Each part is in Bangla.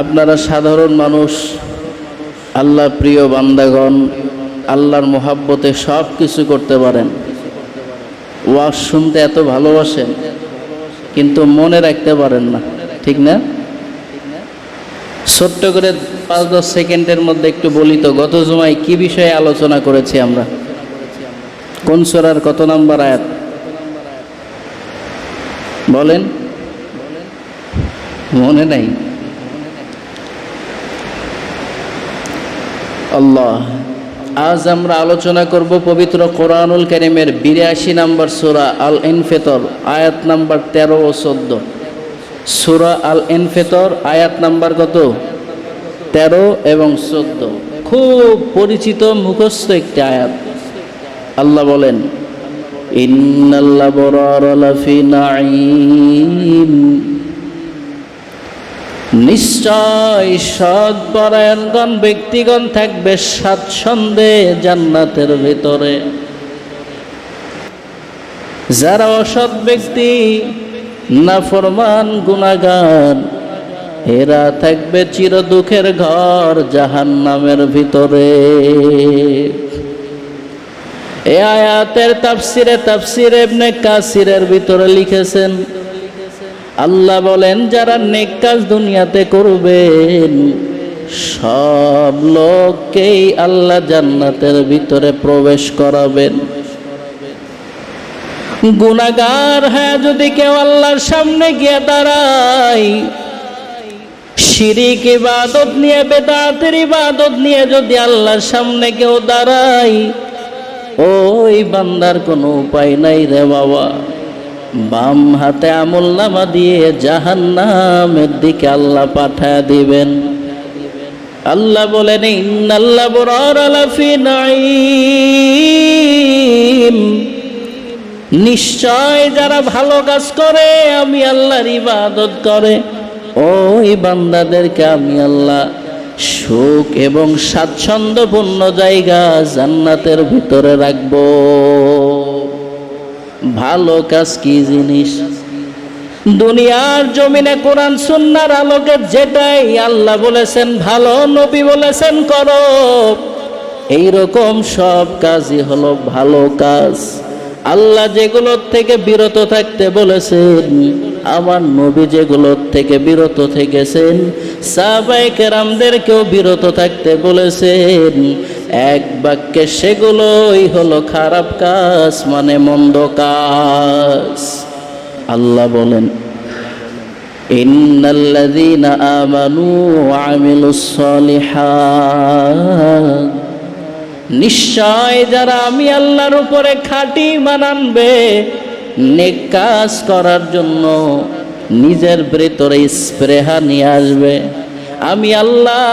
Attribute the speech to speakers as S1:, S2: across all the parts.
S1: আপনারা সাধারণ মানুষ, আল্লাহ প্রিয় বান্দাগণ, আল্লাহর মোহাব্বতে সব কিছু করতে পারেন। ওয়াজ শুনতে এত ভালোবাসেন, কিন্তু মনে রাখতে পারেন না, ঠিক না? ছোট্ট করে পাঁচ দশ সেকেন্ডের মধ্যে একটু বলি তো, গত জমায় কি বিষয়ে আলোচনা করেছি আমরা? কোন সোরার কত নাম্বার আয়াত? বলেন। মনে নাই। আল্লাহ। আজ আমরা আলোচনা করব পবিত্র কোরআনুল করিমের বিরাশি নম্বর সুরা আল ইনফেতর আয়াত নাম্বার তেরো ও চোদ্দ। সুরা আল ইনফেতর আয়াত নাম্বার কত? তেরো এবং চোদ্দ। খুব পরিচিত মুখস্থ একটি আয়াত। আল্লাহ বলেন ইন্নাল্লাহ বরার লাফি নিশ্চয় সৎ পরায়ণগণ ব্যক্তিগণ থাকবে স্বাচ্ছন্দ্যে জান্নাতের ভিতরে। যারা অসৎ ব্যক্তি, নাফরমান গুণাগার এরা থাকবে চির দুঃখের ঘর জাহান্নামের ভিতরে। এ আয়াতের তাফসিরে তাফসির কাসিরের ভিতরে লিখেছেন আল্লাহ বলেন, যারা নেক কাজ দুনিয়াতে করবেন, সব লোককেই আল্লাহ জান্নাতের ভিতরে প্রবেশ করাবেন। গুনাগার হ্যাঁ যদি কেউ আল্লাহর সামনে গিয়ে দাঁড়ায়, শিরিক ইবাদত নিয়ে, বেদাতের ইবাদত নিয়ে যদি আল্লাহর সামনে কেউ দাঁড়ায়, ওই বান্দার কোনো উপায় নাই রে বাবা। বাম হাতে আমল নামা দিয়ে জাহান্নামের দিকে আল্লাহ পাঠা দিবেন। আল্লাহ বলেন ইন্নাল্লাহ বরার আলাফি নাঈম। নিশ্চয় যারা ভালো কাজ করে, আমি আল্লাহর ইবাদত করে। ওই বান্দাদেরকে আমি আল্লাহ সুখ এবং স্বাচ্ছন্দ্যপূর্ণ জায়গা জান্নাতের ভিতরে রাখব। ভালো কাজ কি জিনিস? দুনিয়ার জমিনে কোরআন সুন্নার আলোকে যেটাই আল্লাহ বলেছেন, ভালো নবী বলেছেন, করো। এইরকম সব কাজই হলো ভালো কাজ। আল্লাহ যেগুলোর থেকে বিরত থাকতে বলেছেন, আমার নবী যেগুলোর থেকে বিরত থেকেছেন সাহাবাই কেরামদেরকেও বিরত থাকতে বলেছেন। এক বাক্যে সেগুলোই হলো খারাপ কাজ মানে মন্দ কাজ। আল্লাহ বলেন, ইন্নাল্লাযীনা আমানু ওয়া আমিলুস সালিহাত। নিশ্চয় যারা আমি আল্লাহর উপরে খাঁটি মানানবে নেক কাজ করার জন্য নিজের ভেতরে স্প্রেহা নিয়ে আসবে। আমি আল্লাহ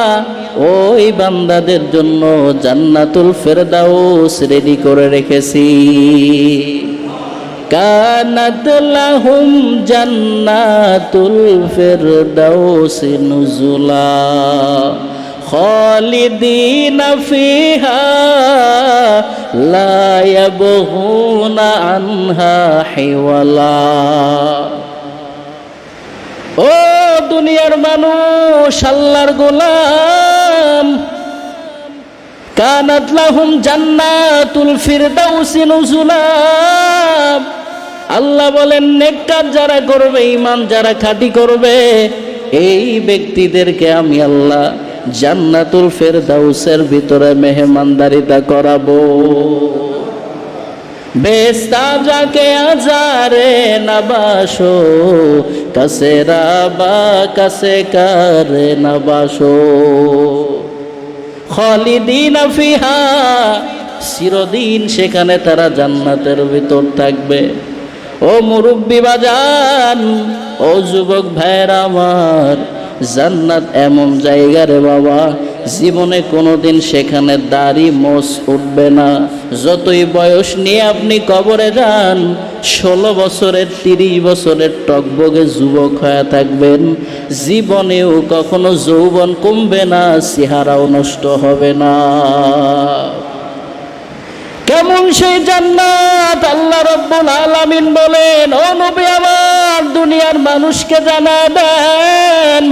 S1: ওই বান্দাদের জন্য জান্নাতুল ফেরদাউস রেডি করে রেখেছি। কানাত লাহুম জান্নাতুল ফেরদাউস নুজুলা। খালিদিন ফিহা লা ইয়াবগুনা আনহা হিওয়ালা। ও দুনিয়ার মানুষ, আল্লাহর গোলাম। কানাত লাহুম জান্নাতুল ফিরদাউসি নুজুলা। আল্লাহ বলেন, নেককার যারা করবে ইমান যারা খাঁটি করবে, এই ব্যক্তিদেরকে আমি আল্লাহ জান্নাতুল ফেরদাউসের ভিতরে মেহমানদারিতা করাবো। বেস্তা যাকে আজারে নবাসো কাসে রাবা কাসে কারে নবাসো। খালিদিন ফিহা, চিরদিন সেখানে তারা জান্নাতের ভিতর থাকবে। ও মুরব্বী বাজান, ও যুবক ভাইয়ের আমার, জান্নাত এমন জায়গা রে বাবা, জীবনে কোনোদিন সেখানে দাড়ি মোষ উঠবে না। যতই বয়স নিয়ে আপনি কবরে যান ষোলো বছরের, তিরিশ বছরের টকবগে যুবক হয়ে থাকবেন। জীবনেও কখনো যৌবন কমবে না, চেহারাও নষ্ট হবে না। কেমন সেই জান্নাত? আল্লাহ রব্বুল আলামিন বলেন, ও নবী আমার, দুনিয়ার মানুষকে জানা দেন।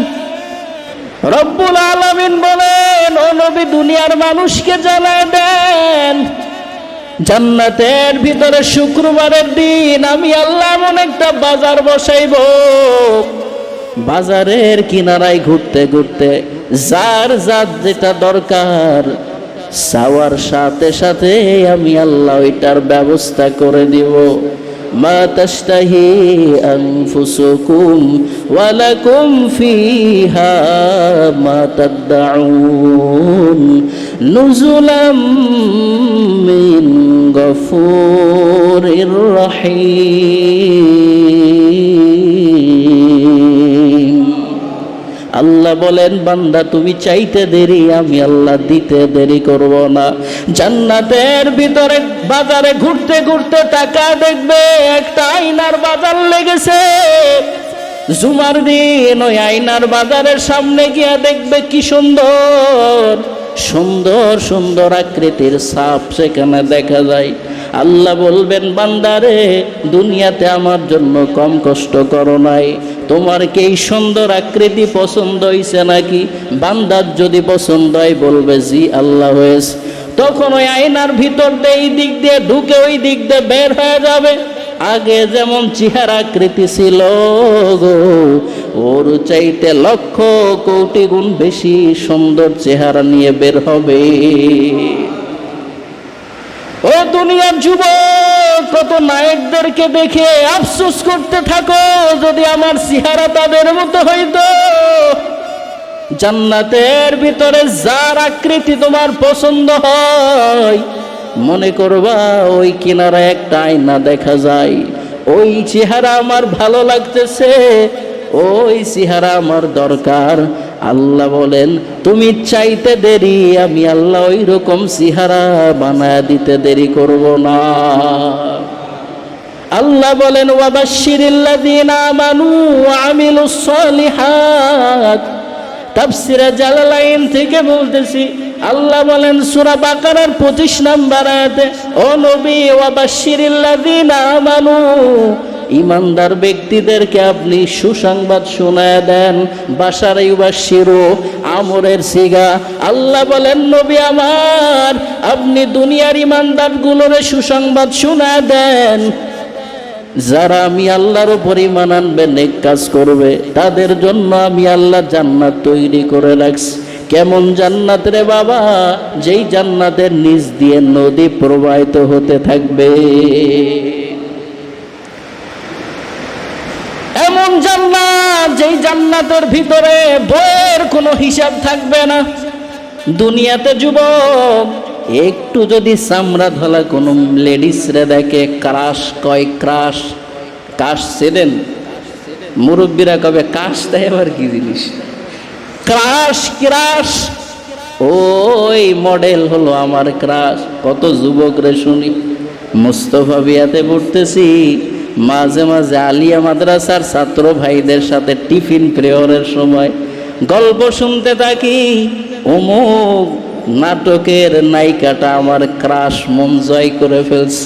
S1: রব্বুল আলামিন বলেন, ও নবী, দুনিয়ার মানুষকে জানা দেন। জান্নাতের ভিতরে শুক্রবারের দিন আমি আল্লাহ এমন একটা বাজার বসাইব। বাজারের কিনারায় ঘুরতে ঘুরতে যার যার যেটা দরকার, চাওয়ার সাথে সাথে আমি আল্লাহ ওইটার ব্যবস্থা করে দিব। মা তাশতাহি আনফুসুকুম ওয়ালাকুম ফিহা মা তাদউন নুজুলাম মিন গফুরির রহিম। আল্লাহ বলেন, বান্দা, তুমি চাইতে দেরি, আমি আল্লাহ দিতে দেরি করব না। জান্নাতের ভিতরে, বাজারে ঘুরতে ঘুরতে টাকা দেখবে, একটা আইনার বাজার লেগেছে। জুমার দিন, ওই আইনার বাজারের সামনে গিয়া দেখবে কি সুন্দর সুন্দর সুন্দর আকৃতির সাপ সেখানে দেখা যায়। আল্লাহ বলবেন, বান্দারে, দুনিয়াতে আমার জন্য কম কষ্ট করো নাই। তোমার কি এই সুন্দর আকৃতি পছন্দ হয়েছে নাকি? বান্দার যদি পছন্দ হয় বলবে, জি, আল্লাহ হয়েছে। তখন ওই আয়নার ভিতর দিয়ে এই দিক দিয়ে ঢুকে ওই দিক দিয়ে বের হয়ে যাবে। আগে যেমন চেহারা আকৃতি ছিল গো, ওর চাইতে লক্ষ কোটি গুণ বেশি সুন্দর চেহারা নিয়ে বের হবে। ও দুনিয়ার যুবক! কত নায়কদেরকে দেখে আফসোস করতে থাকো, যদি আমার চেহারা তাদের মতো হইতো। জান্নাতের ভিতরে যার আকৃতি তোমার পছন্দ হয়, মনে করবা ওই কিনারা একটা আয়না দেখা যায়। ওই চেহারা আমার ভালো লাগতেছে, ওই চেহারা আমার দরকার। আল্লাহ বলেন, তুমি চাইতে দেরি, আমি আল্লাহ ওই রকম চেহারা বানায় দিতে দেরি করব না। আল্লাহ বলেন, ওয়াবাশশিরিল্লাযীনা আমানু ওয়া আমিলুস সালিহাত। তাফসিরে জালালাইন থেকে বলতেছি, আল্লাহ বলেন, সূরা বাকারার 25 নম্বর আয়াতে, ও নবী, ওয়াবাশশিরিল্লাযীনা আমানু ইমানদার ব্যক্তিদেরকে আপনি সুসংবাদ শোনায় দেন। বাসার ইউবাশিরু আমরের সিগা। আল্লাহ বলেন, নবী আমার, আপনি দুনিয়ার ইমানদার গুলোরে সুসংবাদ শোনায় দেন। যারা আমি আল্লাহর উপর ইমান আনবে, নেক কাজ করবে, তাদের জন্য আমি আল্লাহ জান্নাত তৈরি করে রাখছি। কেমন জান্নাত রে বাবা? যেই জান্নাতের নিচ দিয়ে নদী প্রবাহিত হতে থাকবে এমন যেই জান্নাতের ভিতরে বইয়ের কোনো হিসাব থাকবে না। দুনিয়াতে যুবক, একটু যদি চামড়া ধলা কোনো লেডিসরে দেখে, ক্রাশ কয় ক্রাশ কাশ চেনেন মুরব্বীরা কবে কাশ দেয় আবার কি জিনিস? Crush crush. ওই মডেল হলো আমার ক্রাশ। কত যুবক রে শুনি, মুস্তফা বিয়াতে পড়তেছি। মাঝে মাঝে আলিয়া মাদ্রাসার ছাত্র ভাইদের সাথে টিফিন প্রেয়রের সময় গল্প শুনতে থাকি। অমুক নাটকের নায়িকাটা আমার ক্রাশ মন জয় করে ফেলছে।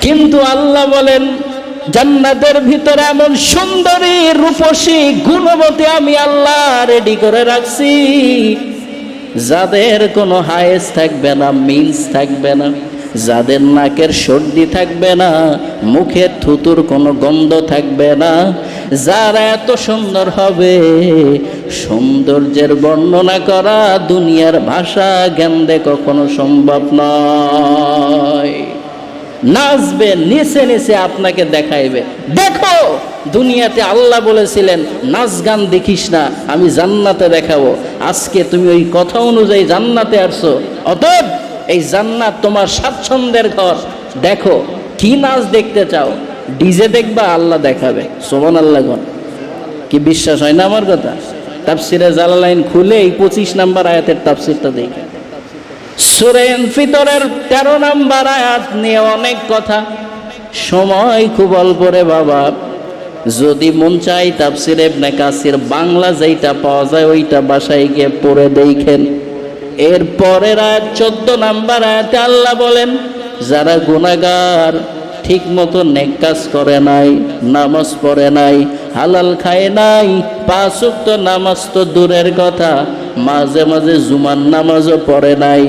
S1: কিন্তু আল্লাহ বলেন, জান্নাতের ভিতরে এমন সুন্দরী রূপসী গুণবতী আমি আল্লাহ রেডি করে রাখছি। যাদের কোনো হায়েস থাকবে না মিন্স থাকবে না। যাদের নাকের সর্দি থাকবে না মুখের থুতুর কোনো গন্ধ থাকবে না, যারা এত সুন্দর হবে, সৌন্দর্যের বর্ণনা করা দুনিয়ার ভাষা জ্ঞান কখনো সম্ভব নয়। নাচবে, নিচে নিচে আপনাকে দেখাইবে। দেখো, দুনিয়াতে আল্লাহ বলেছিলেন, নাচ গান দেখিস না, আমি জান্নাতে দেখাবো। আজকে তুমি ওই কথা অনুযায়ী জান্নাতে আসছো। অতএব এই জান্নাত তোমার স্বাচ্ছন্দ্যের ঘর। দেখো, কি নাচ দেখতে চাও? ডিজে দেখবা, আল্লাহ দেখাবে। সোমন আল্লাহ গণ। কি বিশ্বাস হয় না আমার কথা? তাফসিরে জালালাইন খুলে এই পঁচিশ নাম্বার আয়াতের তাফসিরটা দেখে। সুরেন ফিতরের তেরো নাম্বার আয়াত নিয়ে অনেক কথা। সময় খুব অল্প রে বাবা। যদি মন চাই তাফসির এবনে কাসির বাংলা যেইটা পাওয়া যায় ওইটা বাসায় গিয়ে পড়ে দেখেন। এর পরের আয়াত চোদ্দ নাম্বার আয়াতে আল্লাহ বলেন, যারা গুণাগার ঠিক মতো নেক কাজ করে নাই, নামাজ পড়ে নাই, হালাল খায় নাই, পাঁচ তো নামাজ তো দূরের কথা, মাঝে মাঝে জুমার নামাজও পড়ে নাই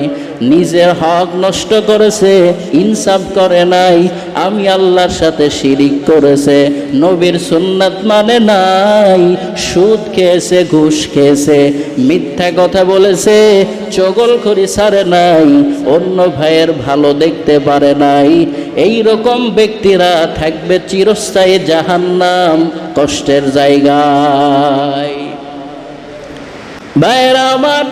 S1: নিজের হক নষ্ট করেছে, ইনসাফ করে নাই, আমি আল্লাহর সাথে শিরিক করেছে, নবীর সুন্নাত মানে নাই, সুদ খেয়েছে, ঘুষ খেয়েছে, মিথ্যা কথা বলেছে, চগল করি সারে নাই, অন্য ভাইয়ের ভালো দেখতে পারে নাই এই রকম ব্যক্তিরা থাকবে চিরস্থায়ী জাহান্নাম, কষ্টের জায়গায়। ভাইয়েরা আমার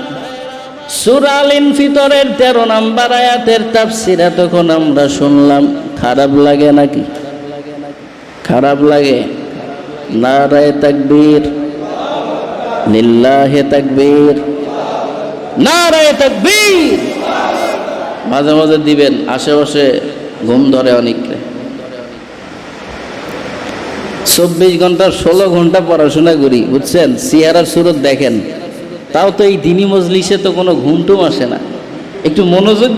S1: সুরালিন ফিতরের তেরো নাম্বার আয়াতের তাফসির তখন আমরা শুনলাম। খারাপ লাগে নাকি? খারাপ লাগে। না নারায় তাকবীর। লিল্লাহে তাকবীর। নারায় তাকবীর। মাঝে মাঝে দিবেন, আশেপাশে ঘুম ধরে অনেককে। চব্বিশ ঘণ্টা ষোলো ঘণ্টা পড়াশোনা করি, বুঝছেন? সিয়ারার সুরত দেখেন। তাও তো এই দিনী মজলিসে তো কোনো ঘুমটুম আসে না। একটু মনোযোগ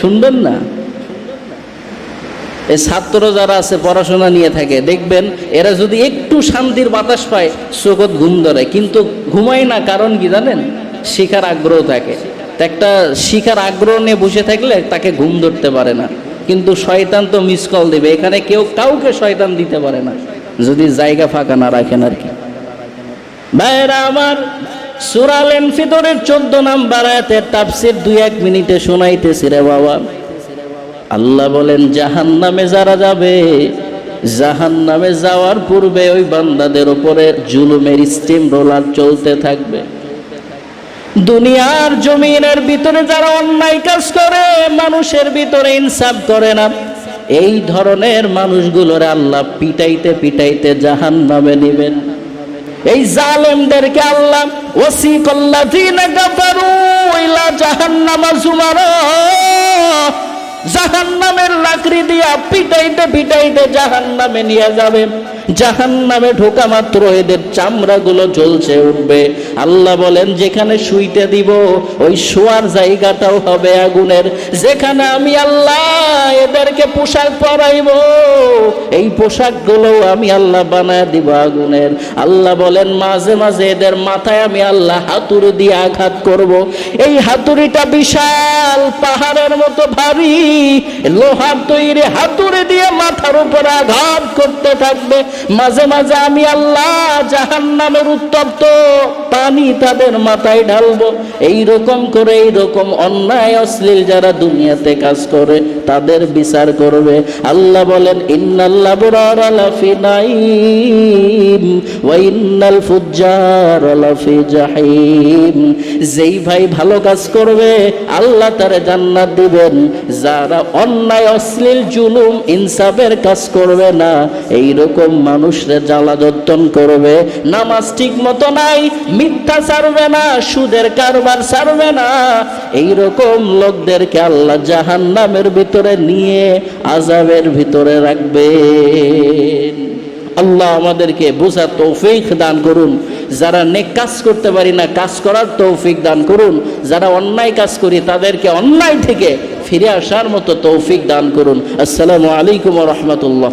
S1: শুনবেন না? এই ছাত্র যারা আছে, পড়াশোনা নিয়ে থাকে, দেখবেন এরা যদি একটু শান্তির বাতাস পায় চোখত ঘুম ধরে। কিন্তু ঘুমায় না, কারণ কি জানেন? শিখার আগ্রহ থাকে। একটা শিখার আগ্রহ নিয়ে বসে থাকলে তাকে ঘুম ধরতে পারে না। কিন্তু শয়তান তো মিস কল দেবে। এখানে কেউ কাউকে শয়তান দিতে পারে না। যদি জায়গা ফাঁকা না রাখেন আর কি। ভাইরা আমার সুরালেন ফিতরের চোদ্দ নাম্বার আয়াতের তাফসির দুই এক মিনিটে শোনাইতেছি রে বাবা। আল্লাহ বলেন জাহান নামে যারা যাবে জাহান নামে যাওয়ার পূর্বে ওই বান্দাদের ওপরে জুলুমের স্টিম রোলার চলতে থাকবে। দুনিয়ার জমিনের ভিতরে যারা অন্যায় কাজ করে, মানুষের ভিতরে ইনসাফ করে না। এই ধরনের মানুষগুলোর আল্লাহ পিটাইতে পিটাইতে জাহান নামে নিবেন। এই জালেমদেরকে আল্লাহ ওসি কাফারু ইলা জাহান্নামা জাহান্নামের লাকড়ি দিয়া পিটাইতে পিটাইতে জাহান্নামে নিয়ে যাবে। জাহান্নামে ঢোকা মাত্র, এদের চামড়াগুলো জ্বলছে, উঠবে। আল্লাহ বলেন, যেখানে শুইতে দিব, ওই শোয়ার জায়গাটাও হবে আগুনের। যেখানে আমি আল্লাহ এদেরকে পোশাক পরাইব, এই পোশাকগুলো আমি আল্লাহ বানায় দিব আগুনের। আল্লাহ বলেন, মাঝে মাঝে এদের মাথায় আমি আল্লাহ হাতুড়ি দিয়ে আঘাত করব। এই হাতুড়িটা বিশাল, পাহাড়ের মতো ভারী লোহার তৈরি হাতুড়ি দিয়ে মাথার উপরে আঘাত করতে থাকবে। মাঝে মাঝে আমি আল্লাহ জাহান নামের উত্তপ্ত পানি তাদের মাথায় ঢালবো। এই রকম করে এই রকম অন্যায় অশ্লীল যারা দুনিয়াতে কাজ করে, তাদের বিচার করবে। আল্লাহ বলেন ইন্নাল্লাহ বুরার লাফি নাইম ওয়া ইন্নাল ফুজ্জার লাফি জাহিম। যেই ভাই ভালো কাজ করবে, আল্লাহ তারে জান্নাত দিবেন। যারা অন্যায়, অশ্লীল, জুলুম, ইনসাফের কাজ করবে না এই রকম মানুষরে জ্বালা যত্ন করবে। নামাজ ঠিক মতো নাই, মিথ্যা ছাড়বে না, সুদের কারবার ছাড়বে না। এই রকম লোকদেরকে আল্লাহ জাহান নামের ভিতরে নিয়ে আজাবের ভিতরে রাখবেন। আল্লাহ আমাদেরকে বোঝার তৌফিক দান করুন। যারা নেক কাজ করতে পারি না, কাজ করার তৌফিক দান করুন। যারা অন্যায় কাজ করি, তাদেরকে অন্যায় থেকে ফিরে আসার মতো তৌফিক দান করুন। আসসালামু আলাইকুম রহমতুল্লাহ।